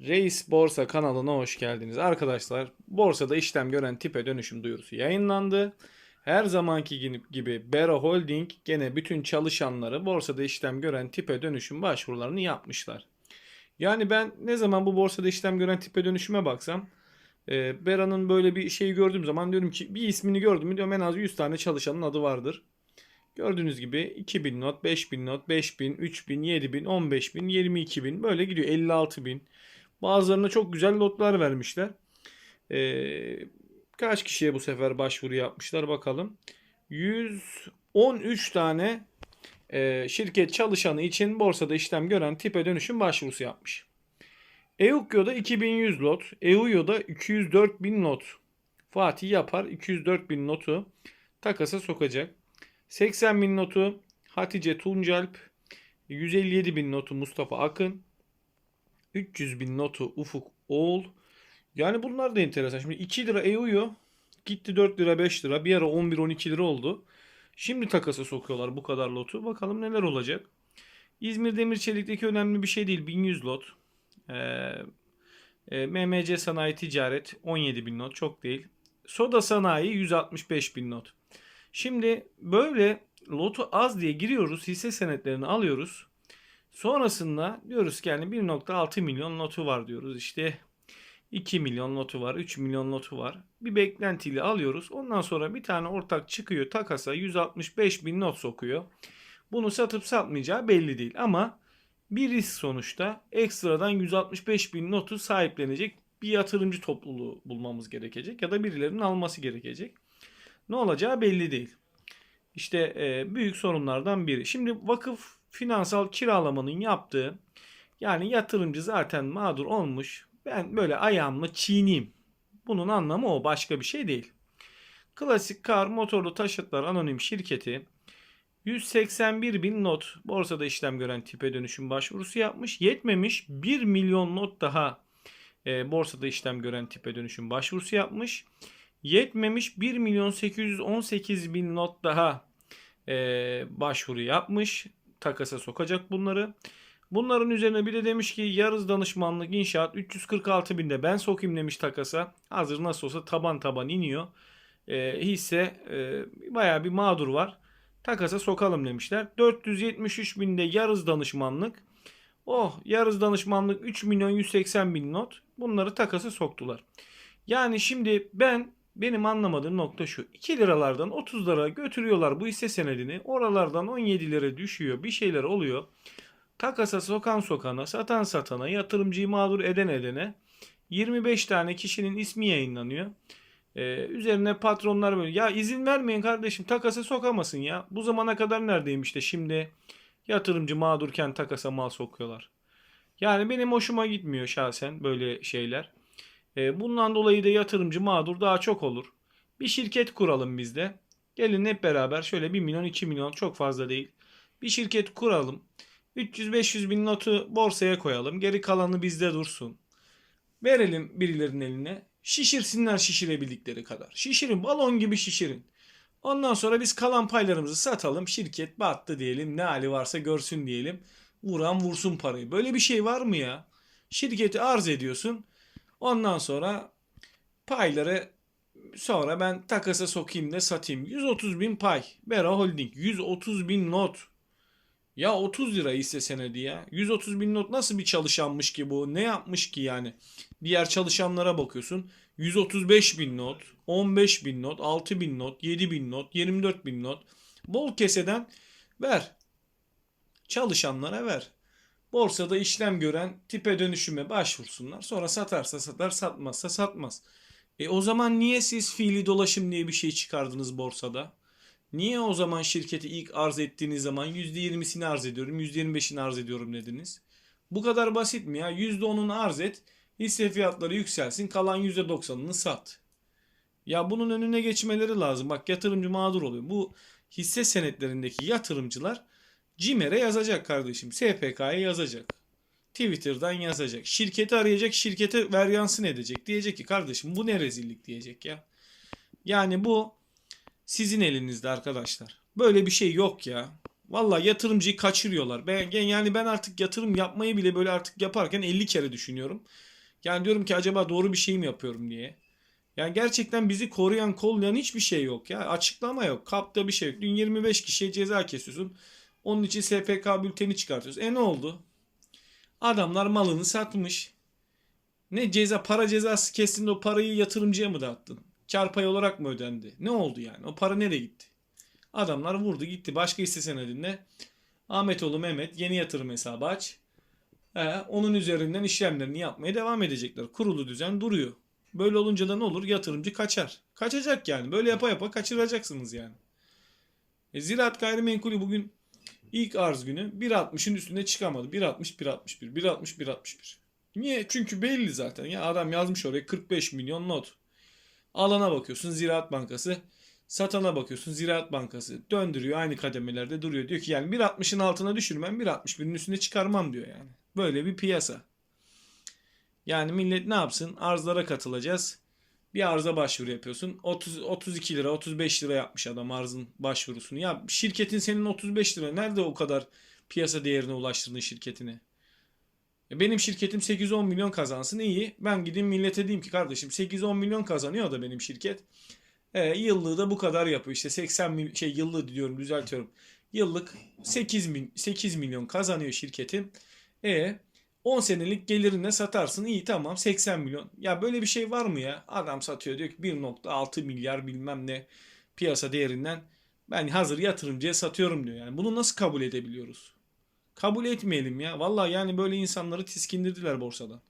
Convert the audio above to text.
Reis Borsa kanalına hoş geldiniz. Arkadaşlar borsada işlem gören tipe dönüşüm duyurusu yayınlandı. Her zamanki gibi- Bera Holding gene bütün çalışanları borsada işlem gören tipe dönüşüm başvurularını yapmışlar. Yani ben ne zaman bu borsada işlem gören tipe dönüşüme baksam e, Bera'nın böyle bir şeyi gördüğüm zaman diyorum ki bir ismini gördüm mü diyorum en az 100 tane çalışanın adı vardır. Gördüğünüz gibi 2000 not, 5000 not, 5000, 3000, 7000, 15000, 22000 böyle gidiyor 56000. Bazılarına çok güzel lotlar vermişler. Ee, kaç kişiye bu sefer başvuru yapmışlar bakalım. 113 tane e, şirket çalışanı için borsada işlem gören tipe dönüşüm başvurusu yapmış. EUKYO'da 2100 lot, EUYO'da 204.000 lot. Fatih yapar 204.000 notu takasa sokacak. 80.000 notu Hatice Tuncalp, 157.000 notu Mustafa Akın, 300 bin notu Ufuk Oğul. Yani bunlar da enteresan. Şimdi 2 lira EU'yu gitti 4 lira 5 lira. Bir ara 11-12 lira oldu. Şimdi takasa sokuyorlar bu kadar lotu. Bakalım neler olacak. İzmir Demir Çelik'teki önemli bir şey değil. 1100 lot. Ee, e, MMC Sanayi Ticaret 17 bin not. Çok değil. Soda Sanayi 165 bin not. Şimdi böyle lotu az diye giriyoruz. Hisse senetlerini alıyoruz. Sonrasında diyoruz ki yani 1.6 milyon notu var diyoruz. İşte 2 milyon notu var, 3 milyon notu var. Bir beklentiyle alıyoruz. Ondan sonra bir tane ortak çıkıyor takasa 165 bin not sokuyor. Bunu satıp satmayacağı belli değil ama bir risk sonuçta ekstradan 165 bin notu sahiplenecek bir yatırımcı topluluğu bulmamız gerekecek ya da birilerinin alması gerekecek. Ne olacağı belli değil. İşte e, büyük sorunlardan biri. Şimdi vakıf finansal kiralamanın yaptığı yani yatırımcı zaten mağdur olmuş. Ben böyle ayağımla çiğneyim. Bunun anlamı o başka bir şey değil. Klasik Kar Motorlu Taşıtlar Anonim Şirketi 181 bin not borsada işlem gören tipe dönüşüm başvurusu yapmış. Yetmemiş 1 milyon not daha e, borsada işlem gören tipe dönüşüm başvurusu yapmış. Yetmemiş 1 milyon 818 bin not daha e, başvuru yapmış. Takasa sokacak bunları. Bunların üzerine bir de demiş ki yarız danışmanlık inşaat 346 binde ben sokayım demiş takasa. Hazır nasıl olsa taban taban iniyor. E, hisse e, baya bir mağdur var. Takasa sokalım demişler. 473 binde yarız danışmanlık. Oh yarız danışmanlık 3 milyon 180 bin not. Bunları takasa soktular. Yani şimdi ben benim anlamadığım nokta şu. 2 liralardan 30 lira götürüyorlar bu hisse senedini. Oralardan 17 lira düşüyor. Bir şeyler oluyor. Takasa sokan sokana, satan satana, yatırımcıyı mağdur eden edene 25 tane kişinin ismi yayınlanıyor. Ee, üzerine patronlar böyle ya izin vermeyin kardeşim takasa sokamasın ya. Bu zamana kadar neredeymiş de şimdi yatırımcı mağdurken takasa mal sokuyorlar. Yani benim hoşuma gitmiyor şahsen böyle şeyler. E, bundan dolayı da yatırımcı mağdur daha çok olur. Bir şirket kuralım biz de. Gelin hep beraber şöyle 1 milyon 2 milyon çok fazla değil. Bir şirket kuralım. 300-500 bin notu borsaya koyalım. Geri kalanı bizde dursun. Verelim birilerinin eline. Şişirsinler şişirebildikleri kadar. Şişirin balon gibi şişirin. Ondan sonra biz kalan paylarımızı satalım. Şirket battı diyelim. Ne hali varsa görsün diyelim. Vuran vursun parayı. Böyle bir şey var mı ya? Şirketi arz ediyorsun. Ondan sonra payları sonra ben takasa sokayım da satayım. 130 bin pay. Bera Holding 130 bin not. Ya 30 lira hisse senedi ya. 130 bin not nasıl bir çalışanmış ki bu? Ne yapmış ki yani? Diğer çalışanlara bakıyorsun. 135 bin not, 15 bin not, 6 bin not, 7 bin not, 24 bin not. Bol keseden ver. Çalışanlara ver borsada işlem gören tipe dönüşüme başvursunlar. Sonra satarsa satar, satmazsa satmaz. E o zaman niye siz fiili dolaşım diye bir şey çıkardınız borsada? Niye o zaman şirketi ilk arz ettiğiniz zaman %20'sini arz ediyorum, %25'ini arz ediyorum dediniz? Bu kadar basit mi ya? %10'unu arz et, hisse fiyatları yükselsin, kalan %90'ını sat. Ya bunun önüne geçmeleri lazım. Bak yatırımcı mağdur oluyor. Bu hisse senetlerindeki yatırımcılar CİMER'e yazacak kardeşim. SPK'ya yazacak. Twitter'dan yazacak. Şirketi arayacak. Şirkete veryansın edecek. Diyecek ki kardeşim bu ne rezillik diyecek ya. Yani bu sizin elinizde arkadaşlar. Böyle bir şey yok ya. Vallahi yatırımcıyı kaçırıyorlar. Ben yani ben artık yatırım yapmayı bile böyle artık yaparken 50 kere düşünüyorum. Yani diyorum ki acaba doğru bir şey mi yapıyorum diye. Yani gerçekten bizi koruyan, kollayan hiçbir şey yok ya. Açıklama yok. Kapta bir şey yok. Dün 25 kişiye ceza kesiyorsun. Onun için SPK bülteni çıkartıyorsun. E ne oldu? Adamlar malını satmış. Ne ceza para cezası kestin o parayı yatırımcıya mı dağıttın? Kar payı olarak mı ödendi? Ne oldu yani? O para nereye gitti? Adamlar vurdu gitti. Başka hisse senedinde Ahmetoğlu Mehmet yeni yatırım hesabı aç. He, onun üzerinden işlemlerini yapmaya devam edecekler. Kurulu düzen duruyor. Böyle olunca da ne olur? Yatırımcı kaçar. Kaçacak yani. Böyle yapa yapa kaçıracaksınız yani. E, Ziraat gayrimenkulü bugün ilk arz günü 1.60'ın üstüne çıkamadı. 1.60, 1.61, 1.60, 1.61. Niye? Çünkü belli zaten. Ya adam yazmış oraya 45 milyon not. Alana bakıyorsun Ziraat Bankası. Satana bakıyorsun Ziraat Bankası. Döndürüyor aynı kademelerde duruyor. Diyor ki yani 1.60'ın altına düşürmem 1.61'in üstüne çıkarmam diyor yani. Böyle bir piyasa. Yani millet ne yapsın? Arzlara katılacağız. Bir arıza başvuru yapıyorsun. 30 32 lira, 35 lira yapmış adam arzın başvurusunu. Ya şirketin senin 35 lira nerede o kadar piyasa değerine ulaştırdın şirketini? Benim şirketim 8-10 milyon kazansın iyi. Ben gideyim millete diyeyim ki kardeşim 8-10 milyon kazanıyor da benim şirket. E, yıllığı da bu kadar yapıyor. İşte 80 mil, şey yıllığı diyorum düzeltiyorum. Yıllık 8, mil, 8 milyon kazanıyor şirketim. E 10 senelik gelirine satarsın iyi tamam 80 milyon. Ya böyle bir şey var mı ya? Adam satıyor diyor ki 1.6 milyar bilmem ne piyasa değerinden ben hazır yatırımcıya satıyorum diyor. Yani bunu nasıl kabul edebiliyoruz? Kabul etmeyelim ya. Vallahi yani böyle insanları tiskindirdiler borsadan.